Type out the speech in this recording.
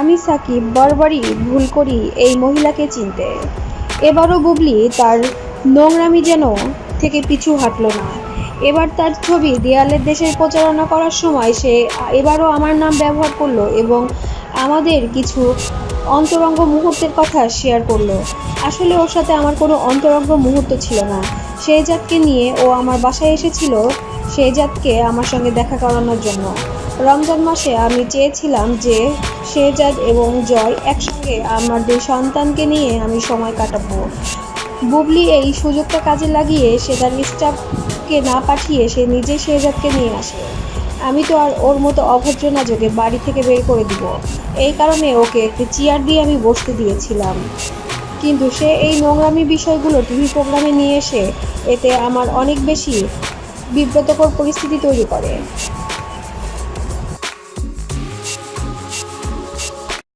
আমি সাকিব বারবারই ভুল করি এই মহিলাকে চিনতে। এবারও বুবলি তার নোংরামি যেন থেকে পিছু হাঁটলো না। এবার তার ছবি দেয়ালের দেশের প্রচারণা করার সময় সে এবারও আমার নাম ব্যবহার করল এবং আমাদের কিছু অন্তরঙ্গ মুহূর্তের কথা শেয়ার করল। আসলে ওর সাথে আমার কোনো অন্তরঙ্গ মুহূর্ত ছিল না। সেই জাতকে নিয়ে ও আমার বাসায় এসেছিল, সেই জাতকে আমার সঙ্গে দেখা করানোর জন্য। রমজান মাসে আমি চেয়েছিলাম যে শেহজাদ এবং জয় একসঙ্গে আমার দুই সন্তানকে নিয়ে আমি সময় কাটাবো। বুবলি এই সুযোগটা কাজে লাগিয়ে সে তার স্টাফকে না পাঠিয়ে সে নিজে শেহজাদকে নিয়ে আসে। আমি তো আর ওর মতো অভদ্র না যোগে বাড়ি থেকে বের করে দিব। এই কারণে ওকে একটি চেয়ার দিয়ে আমি বসতে দিয়েছিলাম। কিন্তু সে এই নোংরামি বিষয়গুলো টিভি প্রোগ্রামে নিয়ে এসে এতে আমার অনেক বেশি বিব্রতকর পরিস্থিতি তৈরি করে।